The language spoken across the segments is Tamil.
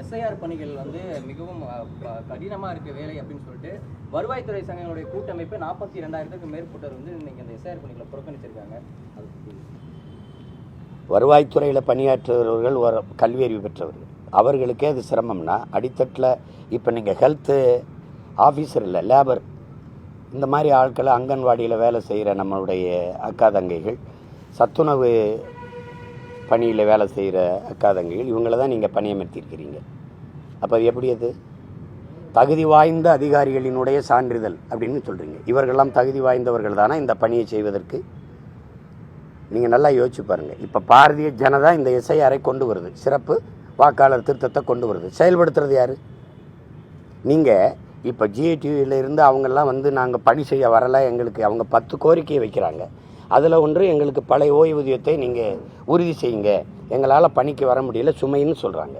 எஸ்ஐஆர் பணிகள் வந்து மிகவும் அஹ், ப- கடினமா இருக்க வேலை அப்படின்னு சொல்லிட்டு வருவாய்த்துறை சங்கங்களுடைய கூட்டமைப்பு நாற்பத்தி ரெண்டாயிரத்துக்கு மேற்பட்டவர் வந்து இன்னைக்கு அந்த எஸ்ஐஆர் பணிகளை புறக்கணிச்சிருக்காங்க. வருவாய்த்துறையில் பணியாற்றுபவர்கள் ஒரு கல்வி அறிவு பெற்றவர்கள். அவர்களுக்கே அது சிரமம்னா அடித்தட்டில் இப்போ நீங்கள் ஹெல்த்து ஆஃபீஸர் இல்லை லேபர் இந்த மாதிரி ஆட்களை அங்கன்வாடியில் வேலை செய்கிற நம்மளுடைய அக்கா தங்கைகள் சத்துணவு பணியில் வேலை செய்கிற அக்கா தங்கைகள் இவங்கள தான் நீங்கள் பணியமர்த்தியிருக்கிறீங்க. அப்போ அது எப்படி அது? தகுதி வாய்ந்த அதிகாரிகளினுடைய சான்றிதழ் அப்படின்னு சொல்கிறீங்க இவர்களெல்லாம் தகுதி வாய்ந்தவர்கள் தானே இந்த பணியை செய்வதற்கு? நீங்கள் நல்லா யோசிச்சு பாருங்கள் இப்போ பாரதிய ஜனதா இந்த எஸ்ஐஆரை கொண்டு வருது. சிறப்பு வாக்காளர் திருத்தத்தை கொண்டு வருது. செயல்படுத்துறது யார்? நீங்கள் இப்போ இருந்து அவங்கெல்லாம் வந்து நாங்கள் பணி செய்ய வரலை. எங்களுக்கு அவங்க பத்து கோரிக்கையை வைக்கிறாங்க. அதில் ஒன்று எங்களுக்கு பழைய ஓய்வூதியத்தை நீங்கள் உறுதி செய்யுங்க. எங்களால் பணிக்கு வர முடியல சுமைன்னு சொல்கிறாங்க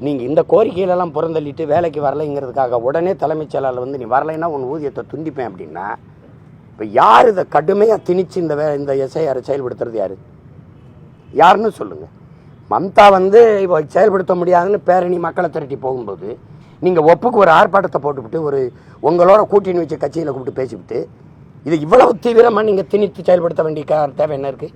நீங்கள் இந்த கோரிக்கையிலலாம் புறந்தள்ளிட்டு வேலைக்கு வரலைங்கிறதுக்காக உடனே தலைமைச் செயலாளர் வந்து நீ வரலைன்னா உன் ஊதியத்தை துண்டிப்பேன் அப்படின்னா இப்போ யார் இதை கடுமையாக திணிச்சு இந்த வே இந்த எஸ்ஐஆர் செயல்படுத்துறது யார்? யாருன்னு சொல்லுங்கள் மம்தா வந்து இப்போ செயல்படுத்த முடியாதுன்னு பேரணி மக்களை திரட்டி போகும்போது நீங்கள் ஒப்புக்கு ஒரு ஆர்ப்பாட்டத்தை போட்டுவிட்டு ஒரு உங்களோட கூட்டணி வச்ச கட்சியில் கூப்பிட்டு பேசிவிட்டு இது இவ்வளவு தீவிரமாக நீங்கள் திணித்து செயல்படுத்த வேண்டிய கா- தேவை என்ன இருக்குது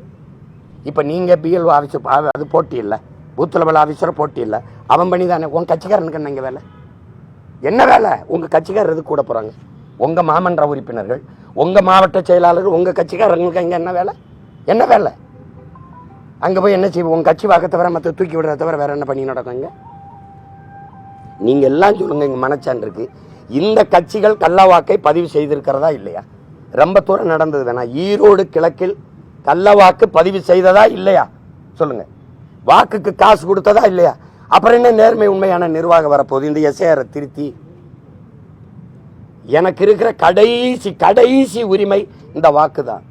இப்போ நீங்கள் பிஎல்ஓ ஆஃபீஸர் அது போட்டி இல்லை. பூத் லெவல் ஆஃபீஸர் போட்டி இல்லை. அவன் பண்ணி தானே உங்கள் கட்சிக்காரனுக்கு என்ன இங்கே வேலை? என்ன வேலை? உங்கள் கட்சிக்காரர் இது கூட போகிறாங்க உங்கள் மாமன்ற உறுப்பினர்கள் உங்கள் மாவட்ட செயலாளர் உங்கள் கட்சிக்காரங்களுக்கு அங்கே என்ன வேலை? என்ன வேலை? அங்கே போய் என்ன செய்வோம் உங்கள் கட்சி வாக்க தவிர மற்ற தூக்கி விடுறத தவிர வேறு என்ன பண்ணி நடக்குங்க நீங்கள் எல்லாம் சொல்லுங்கள் இங்கே இருக்குது இந்த கட்சிகள் கள்ளவாக்கை பதிவு செய்திருக்கிறதா இல்லையா? ரொம்ப தூரம் நடந்தது வேணாம் ஈரோடு கிழக்கில் கள்ளவாக்கு பதிவு செய்ததா இல்லையா? சொல்லுங்க. வாக்குக்கு காசு கொடுத்ததா இல்லையா? அப்புறம் என்ன நேர்மை உண்மையான நிர்வாகம் வரப்போகுது? இந்த எஸ்ஏஆரை திருத்தி. எனக்கு இருக்கிற கடைசி கடைசி உரிமை இந்த வாக்கு தான்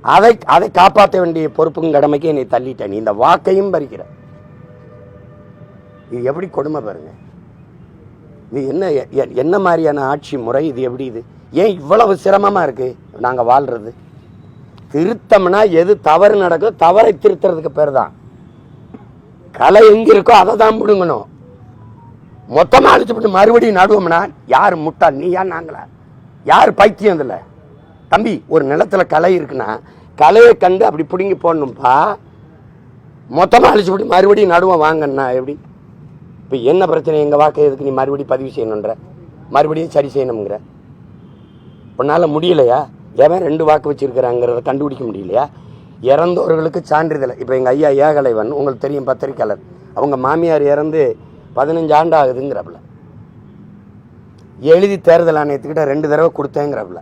அதை அதை காப்பாற்ற வேண்டிய பொறுப்பும் கடமைக்கு என்னை தள்ளிட்ட நீ. இந்த வாக்கையும் பறிக்கிற. இது எப்படி கொடுமை பாருங்க. இது என்ன எ- என்ன மாதிரியான ஆட்சி முறை? இது எப்படி இது? ஏன் இவ்வளவு சிரமமாக இருக்குது நாங்கள் வாழ்கிறது திருத்தம்னா எது தவறு நடக்கோ தவறை திருத்துறதுக்கு பேர் தான் கலை எங்கே இருக்கோ அதை தான் முடுங்கணும். மொத்தமாக அழிச்சுட்டு மறுபடியும் நடுவோம்னா யார் முட்டாள் நீயா நாங்களா? யார் பைத்தியம் இதில்? தம்பி ஒரு நிலத்துல கலை இருக்குன்னா கலையை கண்டு அப்படி பிடுங்கி போடணும்ப்பா மொத்தமாக அழிச்சுட்டு மறுபடியும் நடுவோம் வாங்கண்ணா எப்படி? இப்போ என்ன பிரச்சனை? எங்கள் வாக்கை எதுக்கு நீ மறுபடியும் பதிவு செய்யணுன்ற? மறுபடியும் சரி செய்யணுங்கிற உன்னால் முடியலையா? எவன் ரெண்டு வாக்கு வச்சிருக்கிறாங்கிறத கண்டுபிடிக்க முடியலையா? இறந்தவர்களுக்கு சான்றிதழ். இப்போ எங்கள் ஐயா ஏகலைவன் உங்களுக்கு தெரியும் பத்திரிக்கையாளர். அவங்க மாமியார் இறந்து பதினஞ்சு ஆண்டு ஆகுதுங்கிறப்பல. எழுதி தேர்தல் ஆணையத்துக்கிட்ட ரெண்டு தடவை கொடுத்தேங்கிறப்பல.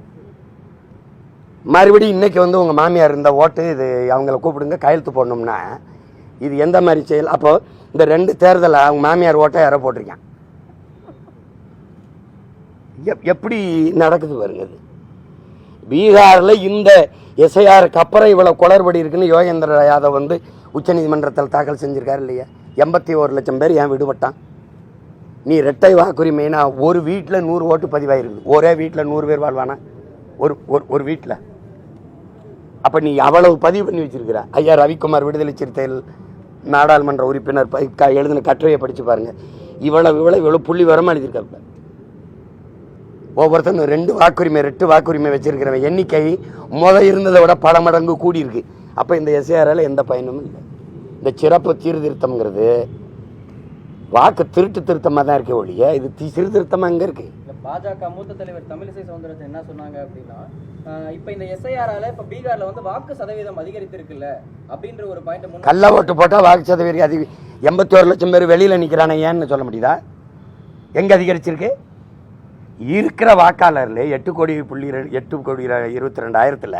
மறுபடியும் இன்றைக்கி வந்து உங்கள் மாமியார் இருந்த ஓட்டு இது அவங்கள கூப்பிடுங்க கையெழுத்து போடணும்னா இது எந்த மாதிரி செயல்? அப்போது இந்த ரெண்டு தேர்தலை அவங்க மாமியார் ஓட்டை யாரோ போட்டிருக்கேன் எப்- எப்படி நடக்குது பாருங்க இது? பீகாரில் இந்த எஸ்ஐஆருக்கு அப்புறம் இவ்வளோ குளறுபடி இருக்குன்னு யோகேந்திர யாதவ் வந்து உச்சநீதிமன்றத்தில் தாக்கல் செஞ்சுருக்காரு இல்லையா? எண்பத்தி ஒரு லட்சம் பேர் ஏன் விடுபட்டான்? நீ ரெட்டை வாக்குரிமைனா ஒரு வீட்டில் நூறு ஓட்டு பதிவாயிருக்குது ஒரே வீட்டில் நூறு பேர் வாழ்வானா? ஒரு ஒரு ஒரு வீட்டில் அப்போ நீ அவ்வளவு பதிவு பண்ணி வச்சிருக்கிற. ஐயா ரவிக்குமார் விடுதலை சிறுத்தைகள் நாடாளுமன்ற உறுப்பினர் ப- க- எழுதின கட்டுரையை படித்து பாருங்க. இவ்வளவு இவ்வளோ இவ்வளவு புள்ளி வரமா எழுதியிருக்காப்புல. ஒவ்வொருத்தரும் ரெண்டு வாக்குரிமை ரெட்டு வாக்குரிமை வச்சிருக்கிறவன். எண்ணிக்கை முத இருந்ததை விட பல மடங்கு கூடி இருக்கு அப்போ இந்த எஸ்ஏஆரால் எந்த பயனும் இல்லை. இந்த சிறப்பு சீர்திருத்தம்ங்கிறது வாக்கு திருட்டு திருத்தமாக தான் இருக்கே ஒழிய இது தி- சீர்திருத்தமாக எங்கே இருக்கு. இந்த பாஜக மூத்த தலைவர் தமிழிசை சவுந்தரராஜன் என்ன சொன்னாங்க அப்படின்னா இப்ப இந்த எஸ்ஐஆரால இப்ப பீகார்ல வந்து வாக்கு சதவீதம் அதிகரித்திருக்குல்ல அப்படின்ற ஒரு பாயிண்ட் கள்ள ஓட்டு போட்டால் வாக்கு சதவீதம் அதிக எண்பத்தி ஒரு லட்சம் பேர் வெளியில் நிற்கிறானே ஏன்னு சொல்ல முடியுதா? எங்கே அதிகரிச்சிருக்கு? இருக்கிற வாக்காளர்ல எட்டு கோடி புள்ளி எட்டு கோடி இருபத்தி ரெண்டாயிரத்தில்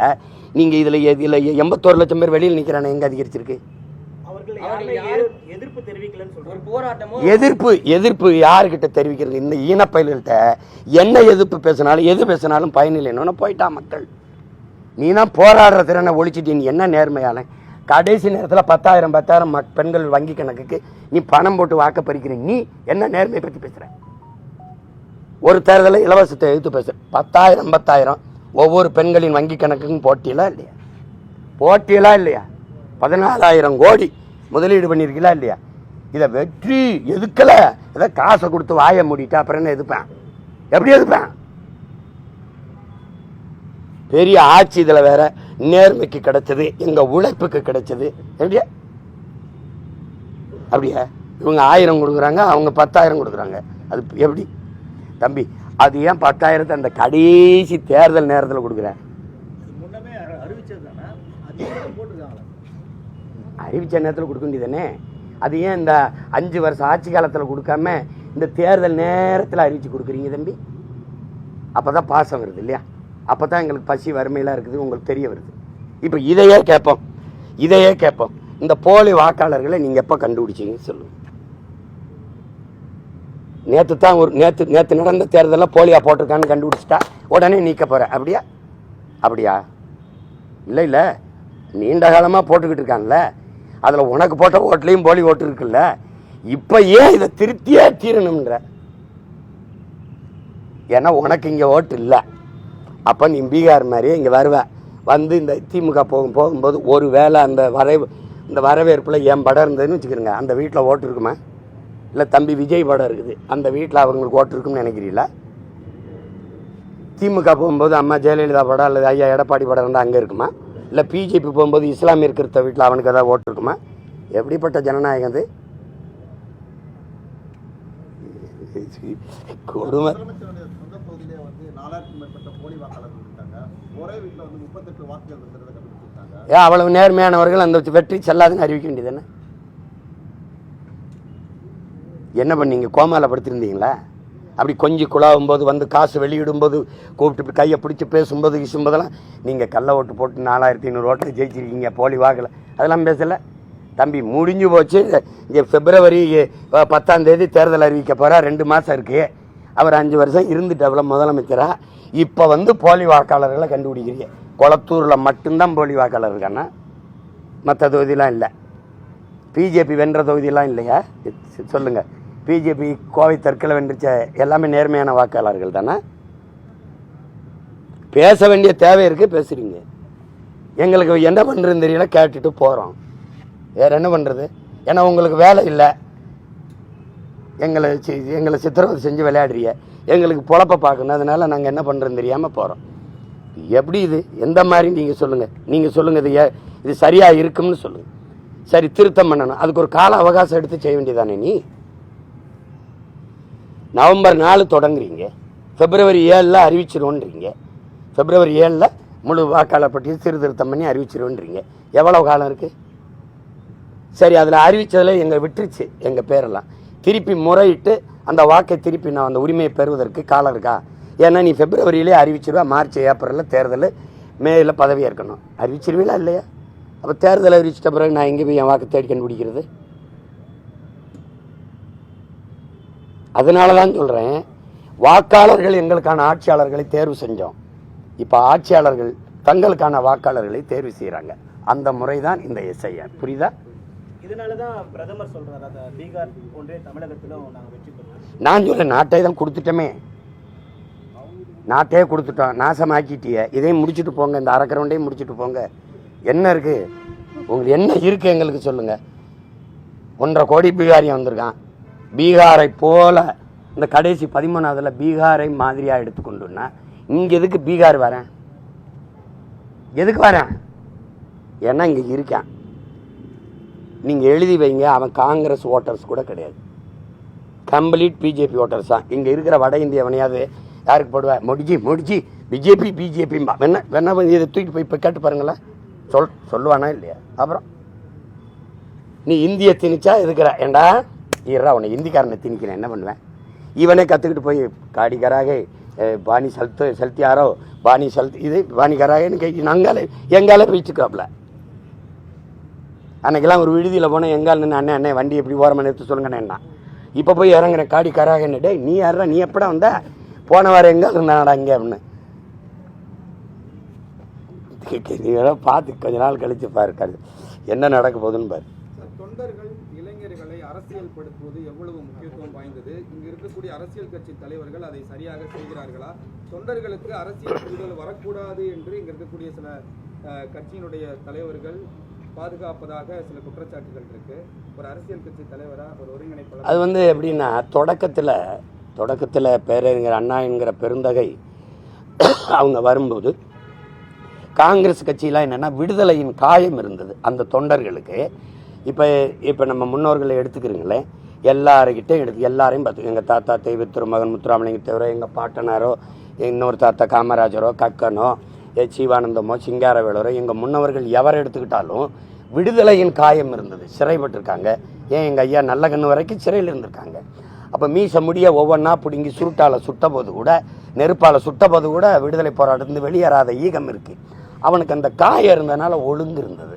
நீங்கள் இதில் இதில் எண்பத்தோரு லட்சம் பேர் வெளியில் நிற்கிறானே எங்கே அதிகரிச்சிருக்கு? எதிர்ப்பு தெரிவிக்கலன்னு சொல்றாங்க. ஒரு போராட்டமோ? எதிர்ப்பு எதிர்ப்பு யாருக்கிட்ட தெரிவிக்கிறது? இந்த ஈனப்பயல்கள்கிட்ட என்ன எதிர்ப்பு பேசினாலும் எது பேசினாலும் பயனில்லைன்னு போயிட்டா மக்கள். நீ தான் போராடுற திறனை ஒழிச்சிட்டு நீ என்ன நேர்மையான? கடைசி நேரத்தில் பத்தாயிரம் பத்தாயிரம் பெண்கள் வங்கி கணக்குக்கு நீ பணம் போட்டு வாக்க பறிக்கிற. நீ என்ன நேர்மையை பற்றி பேசுற? ஒரு தேர்தலில் இலவசத்தை எடுத்து பேச. பத்தாயிரம் பத்தாயிரம் ஒவ்வொரு பெண்களின் வங்கி கணக்குக்கும் போட்டியெல்லாம் இல்லையா? போட்டியெல்லாம் இல்லையா? பதினாலாயிரம் கோடி முதலீடு பண்ணியிருக்கீங்களா இல்லையா? இதை வெற்றி எதுக்கல? இதை காசை கொடுத்து வாயை மூடிட்டா அப்புறம் என்ன எதுப்பேன் எப்படி எதுப்பேன் பெரிய ஆட்சி இதில் வேற நேர்மைக்கு கிடைச்சது எங்கள் உழைப்புக்கு கிடைச்சது. எப்படியா? அப்படியா? இவங்க ஆயிரம் கொடுக்குறாங்க அவங்க பத்தாயிரம் கொடுக்குறாங்க. அது எப்படி? தம்பி அது ஏன் பத்தாயிரத்தை அந்த கடைசி தேர்தல் நேரத்தில் கொடுக்குறேன் அறிவிச்ச நேரத்தில் கொடுக்க வேண்டியதானே அது ஏன் இந்த அஞ்சு வருஷம் ஆட்சி காலத்தில் கொடுக்காம இந்த தேர்தல் நேரத்தில் அறிவிச்சு கொடுக்குறீங்க தம்பி? அப்போ தான் பாசம் வருது இல்லையா? அப்போ தான் எங்களுக்கு பசி வறுமையெல்லாம் இருக்குது உங்களுக்கு தெரிய வருது. இப்போ இதையே கேட்போம். இதையே கேட்போம். இந்த போலி வாக்காளர்களை நீங்கள் எப்போ கண்டுபிடிச்சீங்க சொல்லுங்க. நேற்று தான் ஒரு நேற்று நேற்று நடந்த தேர்தலில் போலியாக போட்டிருக்கான்னு கண்டுபிடிச்சிட்டா. உடனே நீக்க போகிறேன் அப்படியா? அப்படியா? இல்லை இல்லை. நீண்ட காலமாக போட்டுக்கிட்டு இருக்கான்ல. அதில் உனக்கு போட்ட ஓட்டுலேயும் போலி ஓட்டு இருக்குல்ல. இப்போ ஏன் இதை திருத்தியே தீரணுன்ற ஏன்னா உனக்கு இங்கே ஓட்டு இல்லை. அப்போ நீ பீகார் மாதிரியே இங்கே வருவேன் வந்து இந்த திமுக போகும் போகும்போது ஒரு வேளை அந்த வரை இந்த வரவேற்பில் என் படம் இருந்ததுன்னு வச்சுக்கிறோங்க. அந்த வீட்டில் ஓட்டு இருக்குமா? இல்லை தம்பி விஜய் படம் இருக்குது. அந்த வீட்டில் அவங்களுக்கு ஓட்டு இருக்கும்னு நினைக்கிறீங்களா? திமுக போகும்போது அம்மா ஜெயலலிதா படம் அல்லது ஐயா எடப்பாடி படம் இருந்தால் அங்கே இருக்குமா? இல்லை பிஜேபி போகும்போது இஸ்லாமிய இருக்கிற வீட்டில் அவனுக்கு ஏதாவது ஓட்டு இருக்குமா? எப்படிப்பட்ட ஜனநாயகம் அது? கொடுமை. ஏன் அவ்வளவு நேர்மையானவர்கள் அந்த வெற்றி செல்லாதுன்னு அறிவிக்க வேண்டியது என்ன? என்ன பண்ணீங்க? கோமால படுத்திருந்தீங்களா? அப்படி கொஞ்சி குழாவும் போது வந்து காசு வெளியிடும்போது கூப்பிட்டு கையை பிடிச்சி பேசும்போது வீசும்போதெல்லாம் நீங்கள் கள்ள ஓட்டு போட்டு நாலாயிரத்தி ஐநூறு ஓட்டை ஜெயிச்சிருக்கீங்க போலி வாக்கில் அதெல்லாம் பேசலை. தம்பி முடிஞ்சு போச்சு. இங்கே பிப்ரவரி பத்தாம் தேதி தேர்தல் அறிவிக்க போகிறார் ரெண்டு மாதம் இருக்குது அவர் அஞ்சு வருஷம் இருந்துட்டவள முதலமைச்சராக இப்போ வந்து போலி வாக்காளர்களை கண்டுபிடிக்கிறீங்க. கொளத்தூரில் மட்டும்தான் போலி வாக்காளர் இருக்கானா மற்ற தொகுதியெலாம் இல்லை. பிஜேபி வென்ற தொகுதியெலாம் இல்லையா? சொல்லுங்கள் பிஜேபி கோவை தெற்கில் வென்றுச்ச எல்லாமே நேர்மையான வாக்காளர்கள் தானே? பேச வேண்டிய தேவை இருக்குது பேசுகிறீங்க எங்களுக்கு என்ன பண்ணுறதுன்னு தெரியல கேட்டுட்டு போகிறோம் வேறு என்ன பண்ணுறது ஏன்னா உங்களுக்கு வேலை இல்லை. எங்களை சி- எங்களை சித்திரவதை செஞ்சு விளையாடுறிய எங்களுக்கு பொழப்ப பார்க்கணும். அதனால நாங்கள் என்ன பண்ணுறோன்னு தெரியாமல் போகிறோம் எப்படி இது? எந்த மாதிரி நீங்கள் சொல்லுங்கள் நீங்கள் சொல்லுங்கள் இது ஏ- இது சரியாக இருக்கும்னு சொல்லுங்கள் சரி திருத்தம் பண்ணணும். அதுக்கு ஒரு கால அவகாசம் எடுத்து செய்ய வேண்டியதானே நீ? நவம்பர் நாலு தொடங்குறீங்க. பிப்ரவரி ஏழில் அறிவிச்சிருவோன்றீங்க. பிப்ரவரி ஏழில் முழு வாக்காளர் பட்டியல் சீர்திருத்தம் பண்ணி அறிவிச்சிருவோன்றீங்க. எவ்வளோ காலம் இருக்குது சரி அதில் அறிவித்ததில் எங்கள் விட்டுருச்சு எங்கள் பேரெல்லாம். திருப்பி முறையிட்டு அந்த வாக்கை திருப்பி நான் அந்த உரிமையை பெறுவதற்கு காலம் இருக்கா? ஏன்னா நீ பிப்ரவரியிலே அறிவிச்சிருவா மார்ச் ஏப்ரலில் தேர்தல் மேல பதவி ஏற்கணும். அறிவிச்சிருவீங்களா இல்லையா? அப்போ தேர்தல் அறிவிச்சிட்ட பிறகு நான் எங்கே போய் என் வாக்கு தேடி கண்டுபிடிக்கிறது? அதனால தான் சொல்கிறேன் வாக்காளர்கள் எங்களுக்கான ஆட்சியாளர்களை தேர்வு செஞ்சோம். இப்போ ஆட்சியாளர்கள் தங்களுக்கான வாக்காளர்களை தேர்வு செய்கிறாங்க அந்த முறை தான் இந்த எஸ்ஐஆர் புரியுதா? இதனால தான் பிரதமர் சொல்றாரு அந்த பீகார் போன்றே தமிழகத்திலும் நாங்கள் வெற்றி பெற்றோம். நான் சொல்ல நாட்டை தான் கொடுத்துட்டோமே. நாட்டே கொடுத்துட்டோம் நாசமாக்கிட்டிய. இதையும் முடிச்சுட்டு போங்க இந்த அரக்கிறவண்டையும் முடிச்சுட்டு போங்க. என்ன இருக்கு? உங்களுக்கு என்ன இருக்கு எங்களுக்கு சொல்லுங்க. ஒன்றரை கோடி பீகாரியம் வந்திருக்கான். பீகாரை போல் இந்த கடைசி பதிமூணாவதில் பீகாரை மாதிரியாக எடுத்துக்கொண்டுன்னா இங்கே எதுக்கு பீகார் வரேன்? எதுக்கு வரேன்? ஏன்னா இங்கே இருக்கேன். நீங்கள் எழுதி வைங்க அவன் காங்கிரஸ் ஓட்டர்ஸ் கூட கிடையாது. கம்ப்ளீட் பிஜேபி ஓட்டர்ஸ் தான். இங்கே இருக்கிற வட இந்தியவனையாவது யாருக்கு போடுவேன் முடிஜி முடிஜி பிஜேபி பிஜேபி. வேணா வேணா இதை தூக்கிட்டு போய் இப்போ கேட்டு பாருங்களேன் சொல் சொல்லுவானா இல்லையா? அப்புறம். நீ இந்திய திணிச்சா இருக்கிற ஏண்டா? ஈரா உன்னை இந்திக்காரனை திணிக்கிறேன். என்ன பண்ணுவேன்? இவனே கற்றுக்கிட்டு போய் காடி பாணி செலுத்து செலுத்தியாரோ பாணி செலுத்து இது பாணி கராகேன்னு கை நாங்காலே எங்கால போயிட்டுருக்காப்புல அன்னைக்கெல்லாம் ஒரு விடுதியில் போனால் எங்கால் நின்று அண்ணே அண்ணே வண்டி எப்படி ஓரமாக நிறுத்த சொல்லுங்கண்ணேன்னா இப்போ போய் இறங்குறேன் காடி கராகன்னு. நீ யாரா நீ எப்படா வந்த? போன வாரம் எங்கே இருந்தாடா இங்கே அப்படின்னு. நீ பார்த்து கொஞ்ச நாள் கழித்து பாரு என்ன நடக்க போகுதுன்னு பாரு. சார், அரசியல்படுத்துவது எவ்வளவு முக்கியத்துவம் வாய்ந்தது? இங்கு இருக்கக்கூடிய அரசியல் கட்சி தலைவர்கள் அதை சரியாக செய்கிறார்களா? தொண்டர்களுக்கு அரசியல் புரிதல் வரக்கூடாது என்று இங்க இருக்கக்கூடிய சில அஹ், கட்சியினுடைய தலைவர்கள் பாதுகாப்பதாக சில குற்றச்சாட்டுகள் இருக்கு. ஒரு அரசியல் கட்சி தலைவரா ஒரு ஒருங்கிணைப்பாளர்? அது வந்து எப்படின்னா தொடக்கத்தில் தொடக்கத்தில் பேரறிஞர் அண்ணா என்கிற பெருந்தகை அவங்க வரும்போது காங்கிரஸ் கட்சியெலாம் என்னென்னா விடுதலையின் காயம் இருந்தது. அந்த தொண்டர்களுக்கு இப்போ இப்போ நம்ம முன்னோர்களை எடுத்துக்கிறீங்களே எல்லாருக்கிட்டையும் எடுத்து எல்லாரையும் பார்த்து எங்கள் தாத்தா தெய்வ திருமகன் முத்துராமலிங்க தவிர எங்கள் பாட்டனாரோ இன்னொரு தாத்தா காமராஜரோ கக்கனோ எ சிங்காரவேலரோ எங்கள் முன்னவர்கள் எவரை எடுத்துக்கிட்டாலும் விடுதலையின் காயம் இருந்தது. சிறைப்பட்டிருக்காங்க. ஏன் எங்கள் ஐயா நல்ல கண்ணு வரைக்கும் சிறையில் இருந்திருக்காங்க. அப்போ மீச முடிய ஒவ்வொன்றா பிடுங்கி சுருட்டால் சுட்ட போது கூட நெருப்பால் சுட்ட போது கூட விடுதலை போராட்டத்துலேருந்து வெளியேறாத ஈகம் இருக்குது அவனுக்கு அந்த காயம் இருந்ததுனால ஒழுங்கு இருந்தது.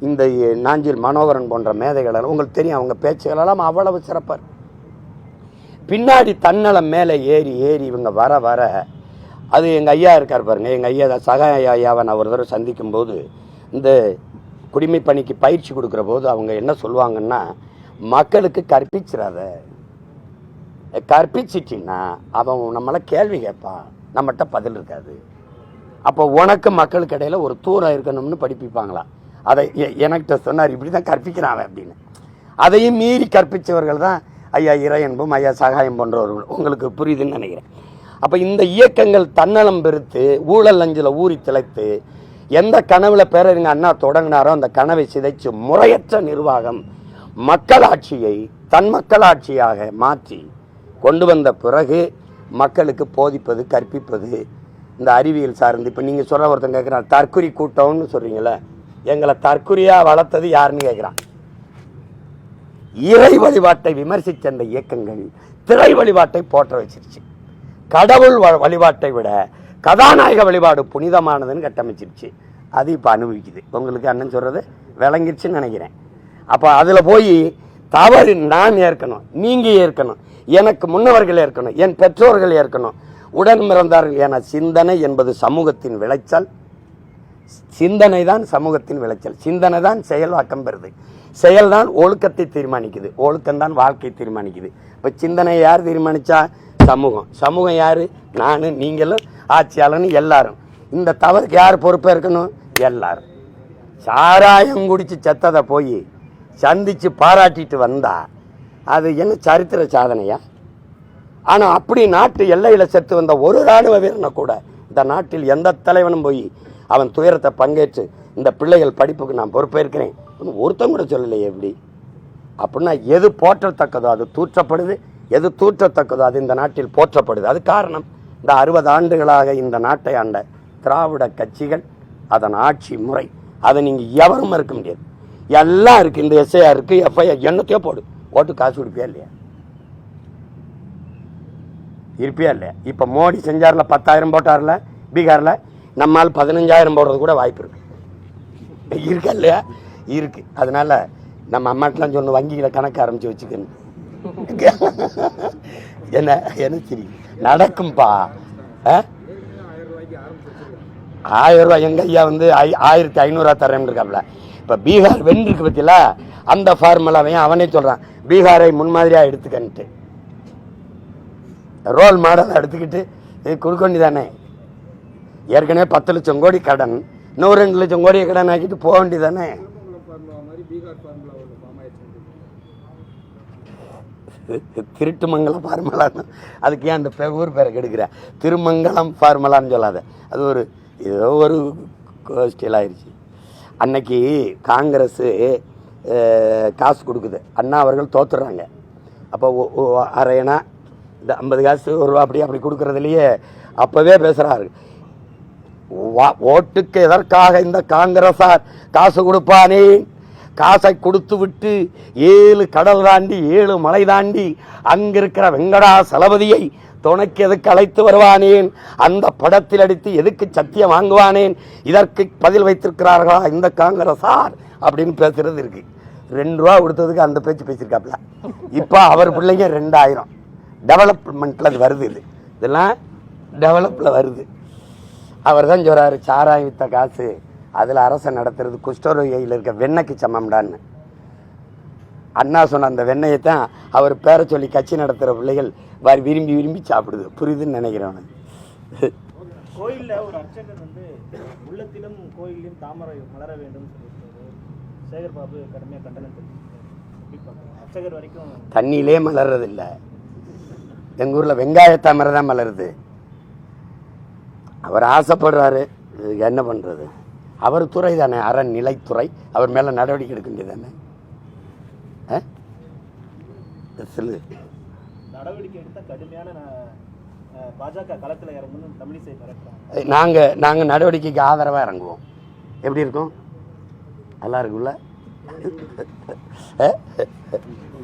இந்த நாஞ்சில் மனோகரன் போன்ற மேதைகளெல்லாம் உங்களுக்கு தெரியும் அவங்க பேச்சுகளெல்லாம் அவ்வளவு சிறப்பார். பின்னாடி தன்னலம் மேலே ஏறி ஏறி இவங்க வர வர அது எங்கள் ஐயா இருக்கார் பாருங்க எங்கள் ஐயா தான் சக ஐயாவை நான் ஒரு தடவை சந்திக்கும் போது இந்த குடிமை பணிக்கு பயிற்சி கொடுக்குற போது அவங்க என்ன சொல்லுவாங்கன்னா மக்களுக்கு கற்பிச்சிடாத கற்பிச்சிட்டின்னா அவன் நம்மளை கேள்வி கேட்பான் நம்மகிட்ட பதில் இருக்காது. அப்போ உனக்கு மக்களுக்கு இடையில் ஒரு தூரம் இருக்கணும்னு படிப்பிப்பாங்களாம் அதை எ- எனக்கிட்ட சொன்னார் இப்படி தான் கற்பிக்கிறான் அவன் அப்படின்னு. அதையும் மீறி கற்பித்தவர்கள் தான் ஐயா இறையன்பும் ஐயா சகாயம் போன்றவர்கள். உங்களுக்கு புரியுதுன்னு நினைக்கிறேன். அப்போ இந்த இயக்கங்கள் தன்னலம் பெருத்து ஊழல் அஞ்சில் ஊறி திளைத்து எந்த கனவில் பேரறிஞர் அண்ணா தொடங்கினாரோ அந்த கனவை சிதைச்சு முறையற்ற நிர்வாகம் மக்களாட்சியை தன் மக்களாட்சியாக மாற்றி கொண்டு வந்த பிறகு மக்களுக்கு போதிப்பது கற்பிப்பது இந்த அறிவியல் சார்ந்து. இப்போ நீங்கள் சொல்ல ஒருத்தன் கேட்குறான் தற்குறி கூட்டம்னு சொல்கிறீங்களே எங்களை தற்குறியாக வளர்த்தது யாருன்னு கேட்குறான். இறை வழிபாட்டை விமர்சித்த அந்த இயக்கங்கள் திரை வழிபாட்டை போற்ற வச்சிருச்சு. கடவுள் வ- வழிபாட்டை விட கதாநாயக வழிபாடு புனிதமானதுன்னு கட்டமைச்சிருச்சு. அது இப்போ அனுபவிக்குது. உங்களுக்கு அண்ணன் சொல்கிறது விளங்கிருச்சுன்னு நினைக்கிறேன். அப்போ அதில் போய் தவறு நான் ஏற்கணும் நீங்கள் ஏற்கணும் எனக்கு முன்னவர்கள் ஏற்கணும் என் பெற்றோர்கள் ஏற்கணும் உடன் பிறந்தார்கள் என சிந்தனை என்பது சமூகத்தின் விளைச்சல். சிந்தனை தான் சமூகத்தின் விளைச்சல். சிந்தனை தான் செயல்வாக்கம் பெறுது. செயல்தான் ஒழுக்கத்தை தீர்மானிக்குது. ஒழுக்கம் தான் வாழ்க்கை தீர்மானிக்குது. இப்போ சிந்தனை யார் தீர்மானிச்சா? சமூகம். சமூகம் யார்? நான் நீங்களும் ஆட்சியாளர்னு எல்லாரும். இந்த தவறுக்கு யார் பொறுப்பாக இருக்கணும் எல்லாரும். சாராயம் குடித்து செத்ததை போய் சந்தித்து பாராட்டிட்டு வந்தா அது என்ன சரித்திர சாதனையா? ஆனால் அப்படி நாட்டு எல்லையில் செத்து வந்த ஒரு இராணுவ வீரனை கூட இந்த நாட்டில் எந்த தலைவனும் போய் அவன் துயரத்தை பங்கேற்று இந்த பிள்ளைகள் படிப்புக்கு நான் பொறுப்பேற்கிறேன். ஒருத்தம் கூட சொல்லலையே எப்படி அப்படின்னா எது போற்றத்தக்கதோ அது தூற்றப்படுது எது தூற்றத்தக்கதோ அது இந்த நாட்டில் போற்றப்படுது. அது காரணம். இந்த அறுபது ஆண்டுகளாக இந்த நாட்டை ஆண்ட திராவிட கட்சிகள் அதன் ஆட்சி முறை அதை நீங்கள் எவரும் இருக்க முடியாது. எல்லாம் இருக்குது இந்த எஸ்ஐஆர் இருக்குது எஃப்ஐஆர் என்னத்தையோ போடு. ஓட்டு காசு கொடுப்பியா இல்லையா? இருப்பியா இல்லையா? இப்போ மோடி செஞ்சார்ல பத்தாயிரம் போட்டார்ல பீகாரில் நம்மால் பதினஞ்சாயிரம் போடுறது கூட வாய்ப்பு இருக்கு. இருக்கா இல்லையா? இருக்கு. அதனால நம்ம அம்மாட்டெலாம் சொன்ன வங்கியில் கணக்கு ஆரம்பிச்சு வச்சுக்கணும் என்ன? என்ன சரி நடக்கும்பா. ஆயிரம் ரூபாய் எங்கள் ஐயா வந்து ஐ- ஆயிரத்தி ஐநூறுரூவா தரேன் இருக்காப்ல. இப்போ பீகார் வென்றிருக்கு பற்றியில அந்த ஃபார்முலாவையும் அவனே சொல்கிறான் பீகாரை முன்மாதிரியாக எடுத்துக்கன்ட்டு. ரோல் மாடல் எடுத்துக்கிட்டு இது கொடுக்க வேண்டியதானே ஏற்கனவே பத்து லட்சம் கோடி கடன். இன்னும் ரெண்டு லட்சம் கோடியை கடன் ஆக்கிட்டு போக வேண்டியதானே திருட்டுமங்கலம் ஃபார்முலான்னு அதுக்கு ஏன் அந்த பே- ஊர் பேரை கெடுக்கிற? திருமங்கலம் ஃபார்முலான்னு சொல்லாத. அது ஒரு ஏதோ ஒரு ஸ்டைல் ஆயிடுச்சு அன்னைக்கு காங்கிரஸு காசு கொடுக்குது. அண்ணா அவர்கள் தோத்துடுறாங்க அப்போ அரையனா அரையணா இந்த ஐம்பது காசு ஒரு ரூபா அப்படி அப்படி கொடுக்குறதுலையே அப்போவே பேசுகிறாரு ஓட்டுக்கு எதற்காக இந்த காங்கிரசார் காசு கொடுப்பானே? காசை கொடுத்து விட்டு ஏழு கடல் தாண்டி ஏழு மலை தாண்டி அங்கிருக்கிற வெங்கடா சலபதியை துணைக்கு எதுக்கு அழைத்து வருவானேன்? அந்த படத்தில் அடித்து எதுக்கு சத்தியம் வாங்குவானேன்? இதற்கு பதில் வைத்திருக்கிறார்களா இந்த காங்கிரசார்? அப்படின்னு பேசுறது இருக்கு. ரெண்டு ரூபா கொடுத்ததுக்கு அந்த பேச்சு பேசியிருக்காப்புல. இப்போ அவர் பிள்ளைங்க ரெண்டாயிரம். டெவலப்மெண்ட்டில் அது வருது இது. இதெல்லாம் டெவலப்பில் வருது. அவர் தான் சொல்கிறாரு சாராயம் வித்த காசு. அதில் அரசை நடத்துறது குஷ்டரோகியில் இருக்க வெண்ணெய்க்கு சமம்டான்னு. அண்ணா சொன்ன அந்த வெண்ணெயை தான் அவர் பேரை சொல்லி கட்சி நடத்துகிற பிள்ளைகள் வாரி விரும்பி விரும்பி சாப்பிடுது. புரியுதுன்னு நினைக்கிறேன் அவனுக்கு. கோயில்ல ஒரு அர்ச்சகர் வந்து உள்ளத்திலும் கோயிலையும் தாமரை மலர வேண்டும் சேகர் பாபு கடுமையாக கண்டனம் அர்ச்சகர் வரைக்கும் தண்ணியிலே மலர்றதில்ல. எங்கள் ஊரில் வெங்காய தாமரை தான் மலருது. அவர் ஆசைப்படுறாரு என்ன பண்ணுறது அவர் துறை தானே அறநிலைத்துறை அவர் மேலே நடவடிக்கை எடுக்க வேண்டியதானே? ஆ? சொல்லு. நாங்கள் நாங்கள் நடவடிக்கைக்கு ஆதரவாக இறங்குவோம். எப்படி இருக்கும்? நல்லா இருக்குல்ல?